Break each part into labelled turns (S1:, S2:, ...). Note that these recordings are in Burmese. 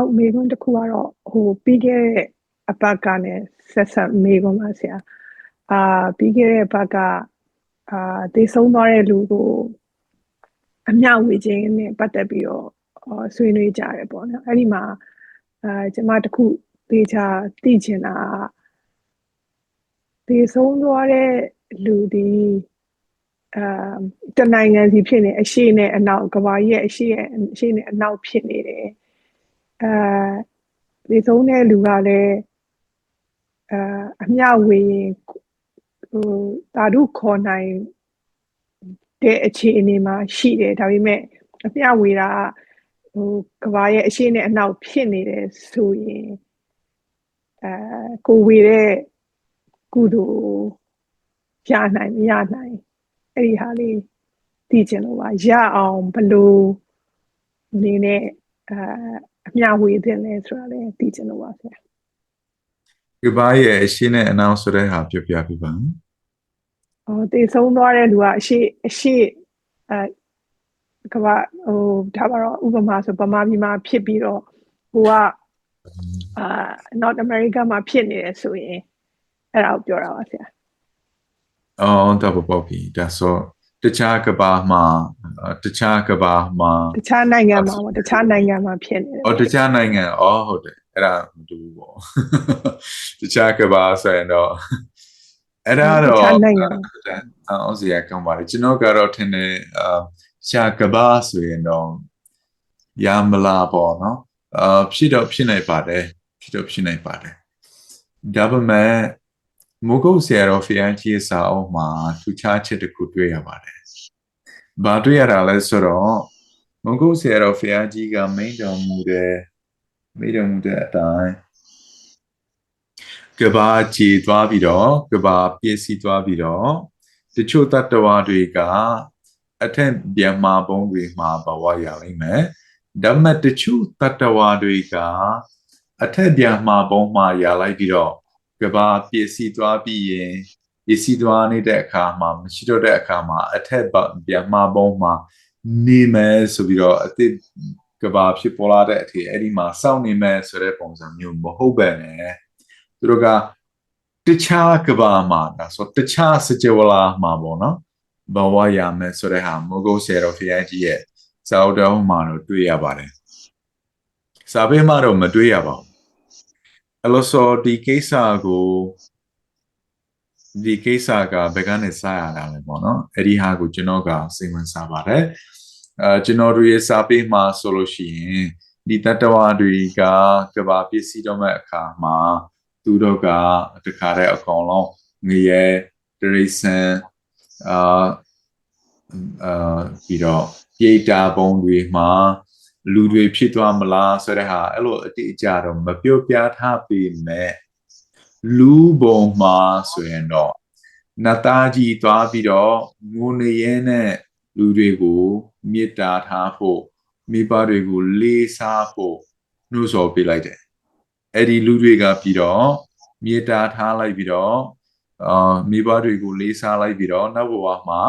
S1: နောက်မေးခွန်းတစ်ခုကတော့ဟိုပြီးခဲ့တဲ့အပတ်ကနဲ့ဆက်ဆက်မေးခွန်းပါဆရာအာပြီးခဲ့တဲ့အပတ်ကအာသေဆုံးသွားတဲ့လူကိုအမျှဝေခြင်းနဲ့ပတ်သက်ပြီးတော့ဆွေးနွေးကြတယ်ပေါ့နော်အဲ့ဒီမှာအာကျွန်မတခုသေချာသိချင်တာသေဆုံးသွားတဲ့လူဒီအာတနိုင်ငံစီဖြစ်နေအရှိနဲ့အနောက်ကဘာကြီးရဲ့အရှိရဲ့အရှိနဲ့အနောက်ဖြစ်နေတယ် အာသေဆုံးတဲ့လူကလည်းအာအမျှဝေရင်ဟိုတာတို့ခေါ်နိုင်တဲ့အခြေအနေမှာရှိတယ်ဒါပေမဲ့အမျှဝေတာဟိုကဘာရဲ့အရှိနဲ့အနောက်ဖြစ်နေတယ်ဆိုရင်အဲကိုဝေတဲ့ကုသိုလ်ရနိုင်မရနိုင်အဲ့ဒီဟာလေးသိချင်လို့ပါရအောင်ဘလို့နေနဲ့အဲအ မျှဝေတဲ့လဲဆိုတာလည်းသိချင်လို့ပါဆရာ
S2: ကဘာရဲ့အရှိနဲ့အနောက်ဆိုတဲ့ဟာပြောပြပြပါ
S1: ဟောတည်ဆုံးသွားတဲ့လူကအရှိအရှိအဲကဘာဟိုဒါပါတော့ဥပမာဆိုဗမာပြည်မှာဖြစ်ပြီးတော့ဟိုကအာ North America မှာဖြစ်နေတယ်ဆိုရင်အဲ့ဒါကိုပြောတာပါဆရာ
S2: အော်တော့ပေါ့ပြီဒါဆို တခြားကဘာမှာတခြားကဘာမှာ
S1: တခြားနိုင်ငံမှာတခြားနိုင်ငံမှာဖြစ်နေတယ်
S2: အော်တခြားနိုင်ငံအော်ဟုတ်တယ်အဲ့ဒါမတူဘူးပေါ့တခြားကဘာဆိုရင်တော့အဲ့ဒါတော့အော်စီရကောင်းပါလေကျွန်တော်ကတော့ထင်တယ်အာရှာကဘာဆိုရင်တော့ရမလားပေါ့နော်အာဖြစ်တော့ဖြစ်နိုင်ပါတယ်ဖြစ်တော့ဖြစ်နိုင်ပါတယ်ဒါပေမဲ့ မိုးကုတ်ဆရာတော်ဖျားကြီးစာအုပ်မှာထူခြားချက်တစ်ခုတွေ့ရပါတယ်။ဘာတွေ့ရတာလဲဆိုတော့မိုးကုတ်ဆရာတော်ဖျားကြီးကမိန့်တော်မူတဲ့မိန့်တော်မူတဲ့အတိုင်းကဘာကြည်သွားပြီးတော့ကဘာပြည့်စည်သွားပြီးတော့တချို့တတ္တဝါတွေကအထက်ဗျမ္မာဘုံတွေမှာဘဝရလိမ့်မယ်။ဓမ္မတချို့တတ္တဝါတွေကအထက်ဗျမ္မာဘုံမှာရလိုက်ပြီးတော့ ကဘာပစ္စည်းသွားပြီးရင်ပစ္စည်းသွားနေတဲ့အခါမှာမရှိတော့တဲ့အခါမှာအထက်ဗျမဘုံမှာနေမယ်ဆိုပြီးတော့အစ်ကဘာဖြစ်ပေါ်လာတဲ့အထိအဲ့ဒီမှာစောင့်နေမယ်ဆိုတဲ့ပုံစံမျိုးမဟုတ်ပဲနဲ့သူတို့ကတခြားကဘာမှာဒါဆိုတခြားစကြဝဠာမှာပေါ့နော်ဘဝရမယ်ဆိုတဲ့ဟာမိုးကုတ်ဆယ်တော်ဖျားကြီးရဲ့စာအုပ်တော်မှာတော့တွေ့ရပါတယ်စာပေမှာတော့မတွေ့ရပါဘူး အဲ့လိုဆိုဒီကိစ္စကိုဒီကိစ္စကဘယ်ကနေစရတာလဲပေါ့နော်အဲ့ဒီဟာကိုကျွန်တော်ကစိတ်ဝင်စားပါတယ်အဲကျွန်တော်တို့ရဲ့စာပေမှာဆိုလို့ရှိရင်ဒီတတဝါတွေကကဘာပစ္စည်းတော့မဲ့အခါမှာသူတို့ကတခါတည်းအကောင်လုံးငရဲတရိစံအာအာပြီးတော့ပြေတာပုံတွေမှာ လူတွေဖြစ်သွားမလားဆိုတဲ့ဟာအဲ့လိုအတိအကျတော့မပြောပြထားပေမဲ့လူပုံမှာဆိုရင်တော့နတ်သားကြီးသွားပြီးတော့ငိုနေရဲနဲ့လူတွေကိုမေတ္တာထားဖို့မိဘတွေကိုလေးစားဖို့နှိုးဆော်ပေးလိုက်တယ်အဲ့ဒီလူတွေကပြီးတော့မေတ္တာထားလိုက်ပြီးတော့အာမိဘတွေကိုလေးစားလိုက်ပြီးတော့နောက်ဘဝမှာ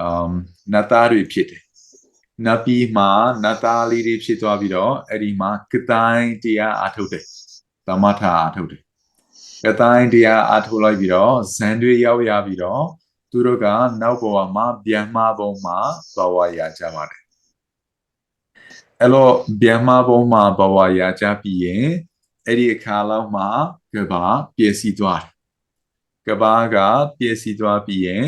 S2: အမ်နတ်သားတွေဖြစ်တယ် နတ်ပြည်မှာနတ်သားလေးတွေဖြစ်သွားပြီးတော့အဲ့ဒီမှာကတိုင်းတရားအာထုတ်တယ်သမထအာထုတ်တယ်ကတိုင်းတရားအာထုတ်လိုက်ပြီးတော့ဇန်တွေရောက်ရပြီးတော့သူတို့ကနောက်ဘဝမှာဗျမ္မာဘုံမှာဘဝရကြပါတယ်အဲ့လိုဗျမ္မာဘုံမှာဘဝရကြပြီးရင်အဲ့ဒီအခါလောက်မှာကဘာပြည့်စည်သွားတယ်ကဘာကပြည့်စည်သွားပြီးရင်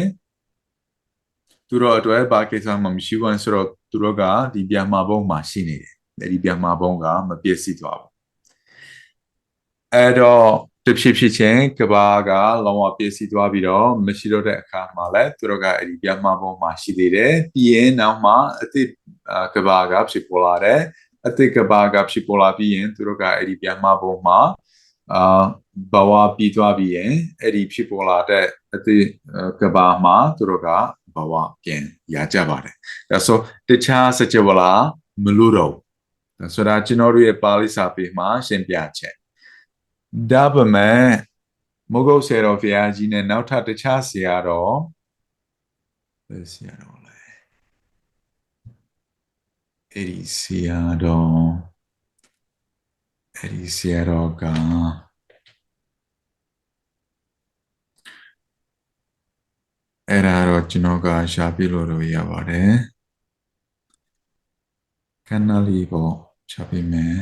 S2: သူတို့အတွက်ဘာကိစ္စမှမရှိဘူးဆိုတော့ သူတို့ကဒီဗျာမာဘုံမှာရှိနေတယ်အဲဒီဗျာမာဘုံကမပြည့်စည်သွားဘူးအဲ့တော့တဖြစ်ဖြစ်ချင်းကဘာကလောဝပြည့်စည်သွားပြီးတော့မရှိတော့တဲ့အခါမှာလည်းသူတို့ကအဲ့ဒီဗျာမာဘုံမှာရှိသေးတယ်ပြီးရင်နောက်မှအသစ်ကဘာကဖြစ်ပေါ်လာတယ်အသစ်ကဘာကဖြစ်ပေါ်လာပြီးရင်သူတို့ကအဲ့ဒီဗျာမာဘုံမှာအာဘဝပြီးသွားပြီးရင်အဲ့ဒီဖြစ်ပေါ်လာတဲ့အသစ်ကဘာမှာသူတို့က ဘဝပြန်ရကြပါတယ်ဒါဆိုတခြားစကြဝဠာမလို့တော့ဒါဆိုတာကျွန်တော်တို့ရဲ့ပါဠိစာပေမှာရှင်းပြချက်ဒါပေမဲ့မုဂုတ်ဆရာတော်ဘုရားကြီးနဲ့နောက်ထပ်တခြားဆရာတော်ဘယ်ဆရာတော်လဲအဲ့ဒီဆရာတော်အဲ့ဒီဆရာတော်က အဲ့ဒါတော့ကျွန်တော်ကရှာပြလို့တော့ရပါတယ်ခဏလေးပေါ့ရှာပြမယ်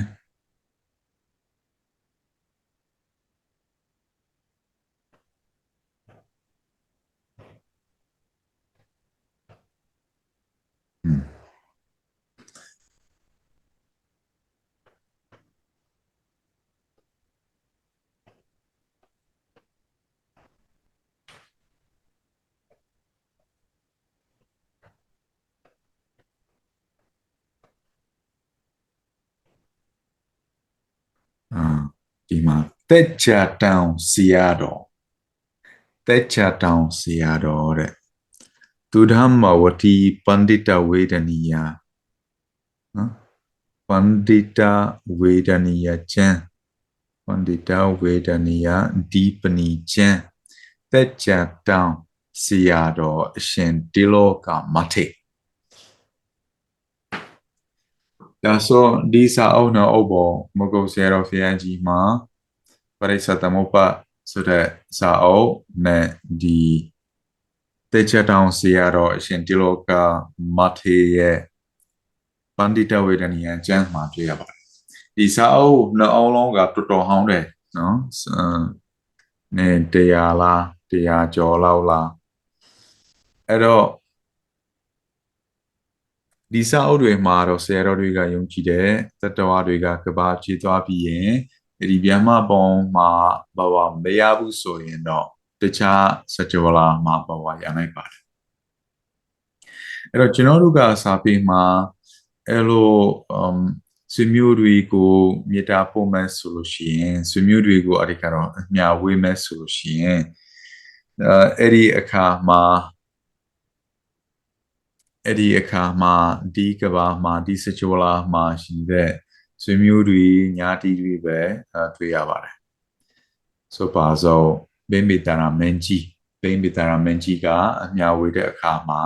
S2: အာ ဒီမှာတက်ချာတောင်စီရတော်တက်ချာတောင်စီရတော်တဲ့သူဓမ္မဝတိပန္တိတဝေဒနီယနော်ပန္တိတဝေဒနီယကျမ်းပန္တိတဝေဒနီယဒီပနီကျမ်းတက်ချာတောင်စီရတော်အရှင်တိလောကမထေ ဒါဆိုဒီစာအုပ်နော်အုပ်ပေါ်မကုတ်ဆရာတော်ဖျားကြီးမှာပရိစ္ဆသမုပ္ပါဆိုတဲ့စာအုပ်နဲ့ဒီတေချတောင်ဆရာတော်အရှင်တိလောကမထေရဲ့ပန္တိတဝေဒနီယကျမ်းမှာတွေ့ရပါတယ်ဒီစာအုပ်နှစ်အောင်လုံးကတော်တော်ဟောင်းတယ်နော်အဲတရားလားတရားကျော်လောက်လားအဲ့တော့ ဒီစာအုပ်တွေမှာတော့ဆရာတော်တွေကယုံကြည်တဲ့တတဝါတွေကကဘာဖြည့်သွားပြီးရင်ဒီဗျမပုံမှာဘဝမရဘူးဆိုရင်တော့တခြားစကြဝဠာမှာဘဝရနိုင်ပါတယ်အဲ့တော့ကျွန်တော်တို့ကစာပေမှာအဲ့လို um ဆွေမျိုးတွေကိုမေတ္တာပို့မယ်ဆိုလို့ရှိရင်ဆွေမျိုးတွေကိုအရိကတော့အမြဝေးမယ်ဆိုလို့ရှိရင်အဲအဲ့ဒီအခါမှာ အဲ့ဒီအခါမှာဒီကဘာမှာဒီစကြဝဠာမှာရှိတဲ့ဆွေမျိုးတွေညာတီတွေပဲတွေ့ရပါတယ်ဆိုပါစို့ဘိမိတရာမင်းကြီးဘိမိတရာမင်းကြီးကအမြဝေတဲ့အခါမှာ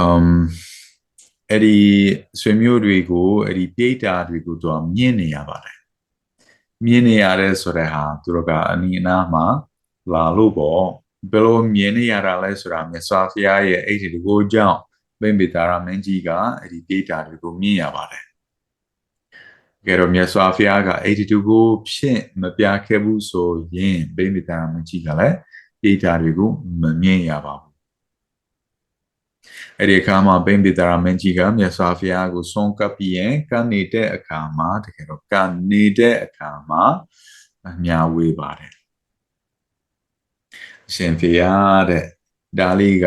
S2: um အဲ့ဒီဆွေမျိုးတွေကိုအဲ့ဒီပိဋကတွေကိုသူကမြင်နေရပါတယ်မြင်နေရတဲ့ဆိုတဲ့ဟာသူတို့ကအနီးအနားမှာလာလို့ပေါ့ ဘယ်လိုမြင်နေရတာလဲဆိုတာမြတ်စွာဘုရားရဲ့အဲ့ဒီကိုကြောင့်ဗိမိတာရမင်းကြီးကအဲ့ဒီပိဋကတွေကိုမြင်ရပါတယ်ကဲတော့မြတ်စွာဘုရားကအဲ့ဒီတူကိုဖြင့်မပြခဲ့ဘူးဆိုရင်ဗိမိတာရမင်းကြီးကလည်းပိဋကတွေကိုမမြင်ရပါဘူးအဲ့ဒီအခါမှာဘိမ္ပိတရာမင်းကြီးကမြတ်စွာဘုရားကိုဆုံးကပ်ပြီးရင်ကနေတဲ့အခါမှာတကယ်တော့ကနေတဲ့အခါမှာအများဝေးပါတယ်အ ရှင်ဖေရတဲ့ဒါလေးက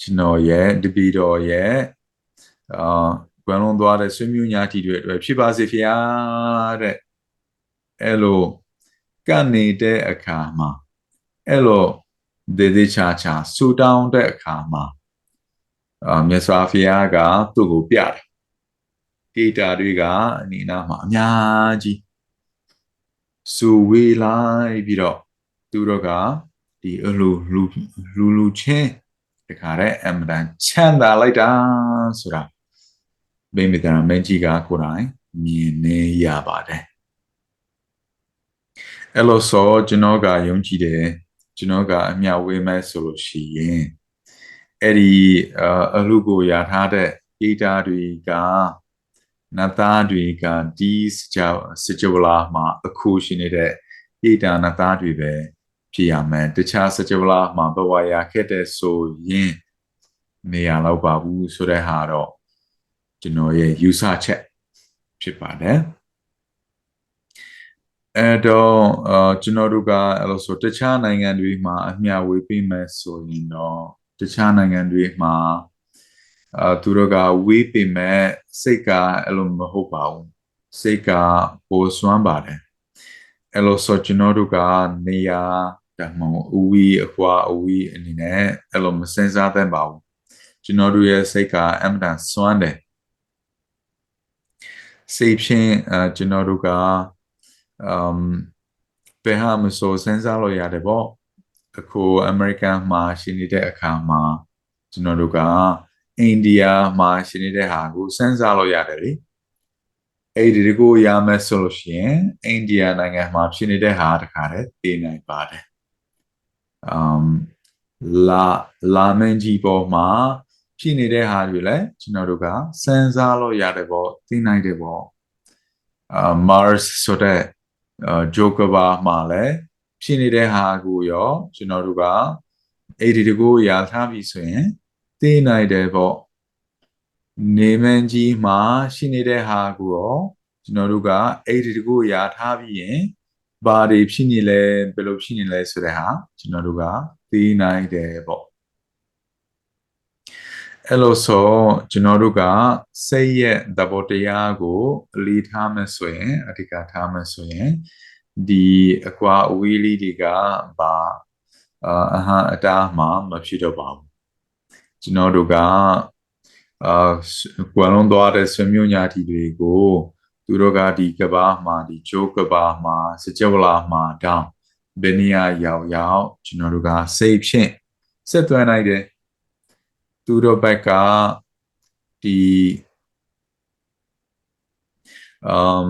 S2: ကျွန်တော်ရဲ့တပီတော်ရဲ့အာကွယ်လွန်သွားတဲ့ဆွေမျိုးညာတီတွေအတွက်ဖြစ်ပါစေဖေရတဲ့အဲ့လိုကနေတဲ့အခါမှာအဲ့လိုဒေဒေချာချာဆူတောင်းတဲ့အခါမှာအာမြတ်စွာဘုရားကသူ့ကိုပြတယ်ဒေတာတွေကအနိနာမှာအများကြီးစူဝေးလိုက်ပြီးတော့သူတို့က ဒီအလူလူလူလူချင်းတခါတည်းအမတန်ချမ်းသာလိုက်တာဆိုတာဘိမိတရာမင်းကြီးကကိုယ်တိုင်မြင်နေရပါတယ်အဲ့လိုဆိုကျွန်တော်ကယုံကြည်တယ်ကျွန်တော်ကအမြဝေးမဲ့ဆိုလို့ရှိရင်အဲ့ဒီအလူကိုရထားတဲ့ဒေတာတွေကနသားတွေကဒီစကြစကြဝဠာမှာအခုရှိနေတဲ့ဒေတာနသားတွေပဲ ဖြစ်ရမယ်တခြားစကြဝဠာမှာဘဝရခဲ့တဲ့ဆိုရင်နေရတော့ပါဘူးဆိုတဲ့ဟာတော့ကျွန်တော်ရဲ့ယူဆချက်ဖြစ်ပါတယ်အဲ့တော့အကျွန်တော်တို့ကအဲ့လိုဆိုတခြားနိုင်ငံတွေမှာအမျှဝေပေးမယ်ဆိုရင်တော့တခြားနိုင်ငံတွေမှာအာသူတို့ကဝေးပေမဲ့စိတ်ကအဲ့လိုမဟုတ်ပါဘူးစိတ်ကပိုစွမ်းပါတယ်အဲ့လိုဆိုကျွန်တော်တို့ကနေရာ ဒါမှမဟုတ်အဝီအခွာအဝီအနေနဲ့အဲ့လိုမစင်စားသင့်ပါဘူးကျွန်တော်တို့ရဲ့စိတ်ကအမှန်တန်စွမ်းတယ်စိတ်ဖြင့်အကျွန်တော်တို့ကအမ်ဘယ်ဟာမဆိုစင်စားလို့ရတယ်ပေါ့အခုအမေရိကန်မှာရှိနေတဲ့အခါမှာကျွန်တော်တို့ကအိန္ဒိယမှာရှိနေတဲ့ဟာကိုစမ်းစားလို့ရတယ်လေအဲ့ဒီတကူရမယ်ဆိုလို့ရှိရင်အိန္ဒိယနိုင်ငံမှာဖြစ်နေတဲ့ဟာတခါတည်းသိနိုင်ပါတယ် um လာလာမင်းကြီးပေါ်မှာဖြစ်နေတဲ့ဟာတွေလည်းကျွန်တော်တို့ကစမ်းစားလို့ရတယ်ပေါ့သိနိုင်တယ်ပေါ့အာ Mars ဆိုတဲ့အာဂျိုကဘာမှာလည်းဖြစ်နေတဲ့ဟာကိုရောကျွန်တော်တို့ကအဲ့ဒီတကူရထားပြီဆိုရင်သိနိုင်တယ်ပေါ့နေမန်းကြီးမှာရှိနေတဲ့ဟာကိုရောကျွန်တော်တို့ကအဲ့ဒီတကူရထားပြီးရင် ဘာတွေဖြစ်နေလဲဘယ်လိုဖြစ်နေလဲဆိုတဲ့ဟာကျွန်တော်တို့ကသိနိုင်တယ်ပေါ့အဲ့လိုဆိုကျွန်တော်တို့ကစိတ်ရဲ့သဘောတရားကိုအလေးထားမယ်ဆိုရင်အဓိကထားမယ်ဆိုရင်ဒီအကွာအဝေးလေးတွေကဘာအာအဟံအတားမှမဖြစ်တော့ပါဘူးကျွန်တော်တို့ကအာကွာလုံးသွားတဲ့ဆွေမျိုးညာတီတွေကို သူတို့ကဒီကဘာမှာဒီဂျိုးကဘာမှာစကြဝဠာမှာတောင်းဘယ်နေရာရောက်ရောက်ကျွန်တော်တို့ကစိတ်ဖြင့်ဆက်သွယ်နိုင်တယ်သူတို့ဘက်ကဒီ um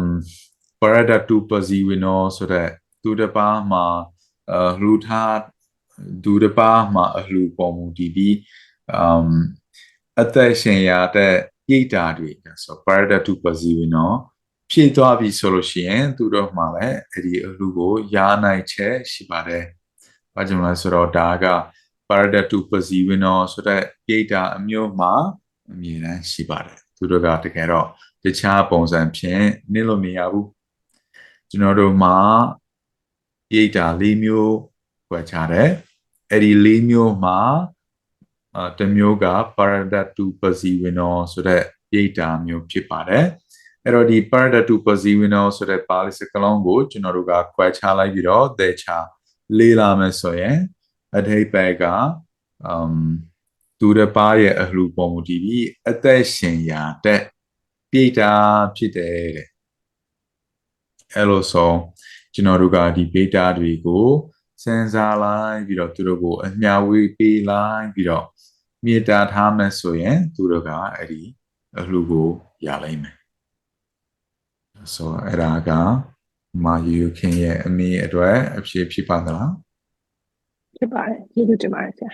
S2: parada tu pasivino ဆိုတဲ့သူတစ်ပါးမှာအလှူထားသူတစ်ပါးမှာအလှူပေါ်မူတည်ပြီး um အသက်ရှင်ရတဲ့ပြိတ္တာတွေဆို parada tu pasivino ဖြည့်သွားပြီဆိုလို့ရှိရင် သူတို့မှလည်းအဲ့ဒီအလှူကိုရနိုင်ချက်ရှိပါတယ်။ဘာကြောင့်လဲဆိုတော့ဒါက parada tu pasivino ဆိုတဲ့ပြိတ္တာအမျိုးမှာအမြင်တမ်းရှိပါတယ်။သူတို့ကတကယ်တော့တခြားပုံစံဖြင့်နစ်လို့မရဘူးကျွန်တော်တို့မှာပြိတ္တာ၄မျိုးခွဲခြားတယ်အဲ့ဒီ၄မျိုးမှာအတစ်မျိုးက paradatu pasivino ဆိုတဲ့ပြိတ္တာမျိုးဖြစ်ပါတယ် အဲ့တော့ဒီ paradatu pasivino ဆိုတဲ့ပါဠိစကားလုံးကိုကျွန်တော်တို့ကခွဲခြားလိုက်ပြီးတော့သေချာလေးလာမယ်ဆိုရင်အထိပ္ပယ်က um သူတစ်ပါးရဲ့အလှူပုံမူတည်ပြီးအသက်ရှင်ရာတဲ့ပြိတ္တာဖြစ်တယ်တဲ့အဲ့လိုဆိုကျွန်တော်တို့ကဒီ data တွေကိုစဉ်းစားလိုက်ပြီးတော့သူတို့ကိုအမျှဝေးပေးလိုက်ပြီးတော့မြေတာထားမယ်ဆိုရင်သူတို့ကအဲ့ဒီအလှူကိုရလိမ့်မယ် ဆိုအဲ့ဒါကမာယူခင်ရဲ့အမိအတွက်အဖြစ်ဖြစ်ပါသလား
S1: ဖြစ်ပါတယ်ကျေးဇူးတင်ပါတယ်ဆရာ